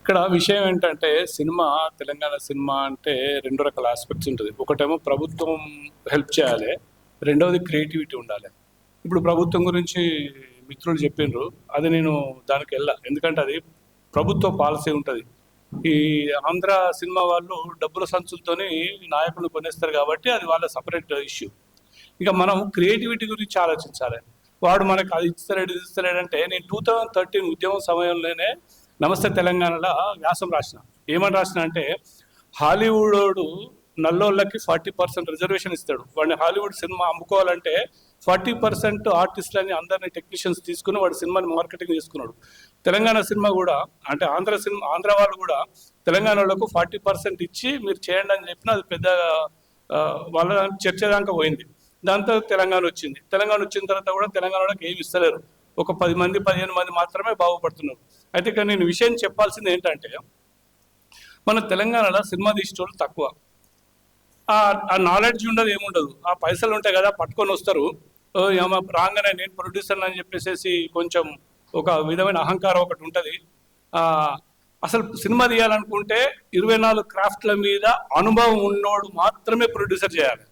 ఇక్కడ విషయం ఏంటంటే సినిమా తెలంగాణ సినిమా అంటే రెండు రకాల ఆస్పెక్ట్స్ ఉంటుంది. ఒకటేమో ప్రభుత్వం హెల్ప్ చేయాలి రెండవది క్రియేటివిటీ ఉండాలి. ఇప్పుడు ప్రభుత్వం గురించి మిత్రులు చెప్పిండ్రు అది నేను దానికి వెళ్ళా. ఎందుకంటే అది ప్రభుత్వ పాలసీ ఉంటుంది. ఈ ఆంధ్ర సినిమా వాళ్ళు డబ్బుల సంచులతోని నాయకులను కొనేస్తారు కాబట్టి అది వాళ్ళ సపరేట్ ఇష్యూ ఇక మనం క్రియేటివిటీ గురించి ఆలోచించాలి. వాడు మనకు అది ఇస్తలేడు ఇది నేను టూ థౌజండ్ థర్టీన్ ఉద్యమం సమయంలోనే నమస్తే తెలంగాణలో వ్యాసం రాసిన. ఏమని రాసిన అంటే హాలీవుడ్ నల్లోళ్ళకి ఫార్టీ పర్సెంట్ రిజర్వేషన్ ఇస్తాడు. వాడిని హాలీవుడ్ సినిమా అమ్ముకోవాలంటే ఫార్టీ పర్సెంట్ ఆర్టిస్టులని అందరినీ టెక్నీషియన్స్ తీసుకుని వాడి సినిమాని మార్కెటింగ్ చేసుకున్నాడు. తెలంగాణ సినిమా కూడా అంటే ఆంధ్ర సినిమా ఆంధ్ర వాళ్ళు కూడా తెలంగాణ వాళ్ళకు ఫార్టీ పర్సెంట్ ఇచ్చి మీరు చేయండి అని చెప్పిన అది పెద్ద వాళ్ళ చర్చ దాకా పోయింది. దాంతో తెలంగాణ వచ్చింది. తెలంగాణ వచ్చిన తర్వాత కూడా తెలంగాణలోకి ఏమి ఇస్తలేరు. ఒక పది మంది పదిహేను మంది మాత్రమే బాగుపడుతున్నారు. అయితే ఇక్కడ నేను విషయం చెప్పాల్సింది ఏంటంటే మన తెలంగాణలో సినిమా తీసేటోళ్ళు తక్కువ. ఆ నాలెడ్జ్ ఉండదు ఏముండదు. ఆ పైసలు ఉంటాయి కదా పట్టుకొని వస్తారు. ఓ రాగానే నేను ప్రొడ్యూసర్ అని చెప్పేసి కొంచెం ఒక విధమైన అహంకారం ఒకటి ఉంటుంది. అసలు సినిమా తీయాలనుకుంటే ఇరవై నాలుగు క్రాఫ్ట్ల మీద అనుభవం ఉన్నోడు మాత్రమే ప్రొడ్యూసర్ చేయాలి.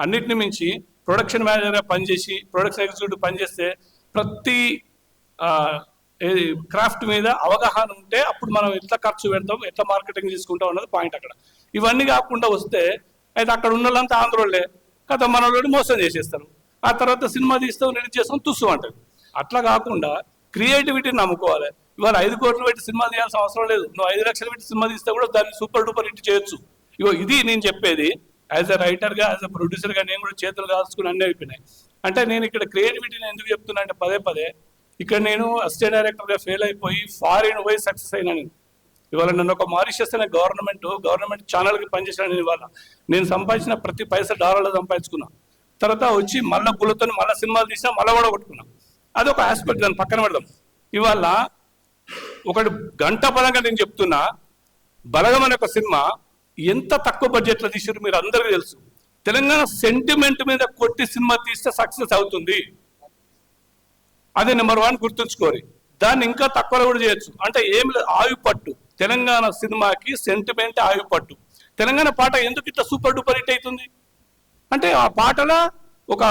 అన్నిటిని మించి ప్రొడక్షన్ మేనేజర్గా పనిచేసి ప్రొడక్షన్ ఎగ్జిక్యూటివ్ పనిచేస్తే ప్రతి క్రాఫ్ట్ మీద అవగాహన ఉంటే అప్పుడు మనం ఎంత ఖర్చు పెడతాం ఎంత మార్కెటింగ్ తీసుకుంటాం అన్నది పాయింట్ అక్కడ. ఇవన్నీ కాకుండా వస్తే అయితే అక్కడ ఉన్న వాళ్ళంతా ఆంధ్రోళ్ళే. కథ మన వాళ్ళు మోసం చేసేస్తారు. ఆ తర్వాత సినిమా తీస్తాం నేను చేస్తాం తుస్సు అంటారు. అట్లా కాకుండా క్రియేటివిటీని నమ్ముకోవాలి. ఇవాళ ఐదు కోట్లు పెట్టి సినిమా తీయాల్సిన అవసరం లేదు. నువ్వు ఐదు లక్షలు పెట్టి సినిమా తీస్తే కూడా దాన్ని సూపర్ డూపర్ హిట్ చేయొచ్చు. ఇగో ఇది నేను చెప్పేది యాజ్ అ రైటర్గా యాజ్ అ ప్రొడ్యూసర్గా నేను కూడా చేతులు కాల్చుకుని అన్నీ అయిపోయినాయి. అంటే నేను ఇక్కడ క్రియేటివిటీని ఎందుకు చెప్తున్నా అంటే పదే పదే ఇక్కడ నేను అసిస్టెంట్ డైరెక్టర్గా ఫెయిల్ అయిపోయి ఫారిన్ పోయి సక్సెస్ అయినా నేను. ఇవాళ నన్ను ఒక మారిషస్ అనే గవర్నమెంట్ గవర్నమెంట్ ఛానల్కి పనిచేసాను నేను ఇవాళ. నేను సంపాదించిన ప్రతి పైసా డాలర్లో సంపాదించుకున్నా. తర్వాత వచ్చి మళ్ళీ పుల్లతో మళ్ళీ సినిమాలు తీసినా మళ్ళీ కూడా కొట్టుకున్నా. అదొక ఆస్పెక్ట్ దాన్ని పక్కన పెడదాం. ఇవాళ ఒకటి గంట పరంగా నేను చెప్తున్నా బలగం అనే ఒక సినిమా ఎంత తక్కువ బడ్జెట్లో తీసారు మీరు అందరికీ తెలుసు. తెలంగాణ సెంటిమెంట్ మీద కొట్టి సినిమా తీస్తే సక్సెస్ అవుతుంది. అది నెంబర్ వన్ గుర్తుంచుకోరి. దాన్ని ఇంకా తక్కువలో కూడా చేయొచ్చు. అంటే ఏమి లేదు పట్టు. తెలంగాణ సినిమాకి సెంటిమెంట్ ఆవి పట్టు. తెలంగాణ పాట ఎందుకు ఇట్లా సూపర్ డూపర్ హిట్ అవుతుంది? అంటే ఆ పాటలో ఒక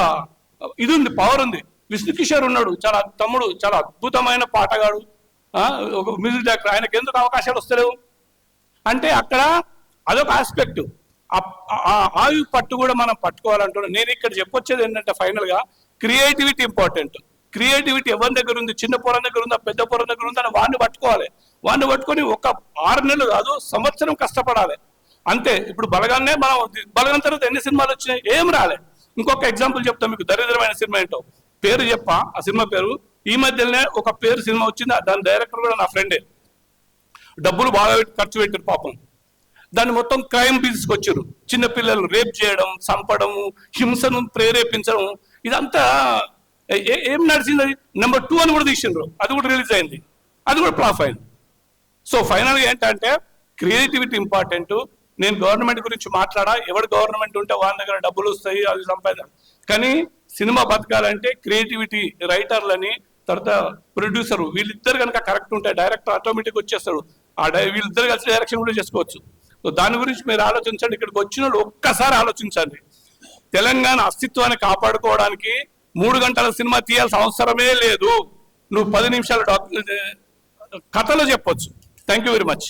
ఇది ఉంది పవర్ ఉంది. విష్ణు కిషోర్ ఉన్నాడు చాలా తమ్ముడు చాలా అద్భుతమైన పాటగాడు. ఒక మ్యూజిక్ డైరెక్టర్. ఆయనకు ఎందుకు అవకాశాలు వస్తలేవు? అంటే అక్కడ అదొక ఆస్పెక్ట్ ఆ ఆయు పట్టు కూడా మనం పట్టుకోవాలంటున్నాం. నేను ఇక్కడ చెప్పొచ్చేది ఏంటంటే ఫైనల్గా క్రియేటివిటీ ఇంపార్టెంట్ క్రియేటివిటీ ఎవరి దగ్గర ఉంది? చిన్న పొరం దగ్గర ఉందా? పెద్ద పొరం దగ్గర ఉందా? అని వాడిని పట్టుకోవాలి. వాడిని పట్టుకొని ఒక ఆరు నెలలు కాదు సంవత్సరం కష్టపడాలి. అంతే. ఇప్పుడు బలగానే మనం బలగం తర్వాత ఎన్ని సినిమాలు వచ్చినాయి? ఏం రాలే. ఇంకొక ఎగ్జాంపుల్ చెప్తాం మీకు. దరిద్రమైన సినిమా ఏంటో. పేరు చెప్పా. ఆ సినిమా పేరు. ఈ మధ్యలోనే ఒక పేరు సినిమా వచ్చింది. దాని డైరెక్టర్ కూడా నా ఫ్రెండే డబ్బులు బాగా పెట్టి ఖర్చు పెట్టారు పాపం. దాన్ని మొత్తం క్రైమ్ తీసుకొచ్చారు చిన్న పిల్లలు రేప్ చేయడం చంపడము హింసను ప్రేరేపించడం. ఇదంతా ఏ- ఏం నడిచింది అది? నెంబర్ టూ అని కూడా తీసిండ్రు. అది కూడా రిలీజ్ అయింది. అది కూడా ఫ్లాప్ అయింది. సో ఫైనల్గా ఏంటంటే క్రియేటివిటీ ఇంపార్టెంట్ నేను గవర్నమెంట్ గురించి మాట్లాడా? ఎవడు గవర్నమెంట్ ఉంటే వాళ్ళ దగ్గర డబ్బులు వస్తాయి అది సంపాదన కానీ సినిమా బతకాలంటే క్రియేటివిటీ రైటర్లని తర్వాత ప్రొడ్యూసర్ వీళ్ళిద్దరు కనుక కరెక్ట్ ఉంటే డైరెక్టర్ ఆటోమేటిక్ వచ్చేస్తాడు. ఆ డై వీళ్ళిద్దరు కలిసి డైరెక్షన్ కూడా చేసుకోవచ్చు. సో దాని గురించి మీరు ఆలోచించండి. ఇక్కడికి వచ్చిన వాళ్ళు ఒక్కసారి ఆలోచించండి. తెలంగాణ అస్తిత్వాన్ని కాపాడుకోవడానికి మూడు గంటల సినిమా తీయాల్సిన అవసరమే లేదు. నువ్వు పది నిమిషాల కథలు చెప్పొచ్చు. Thank you very much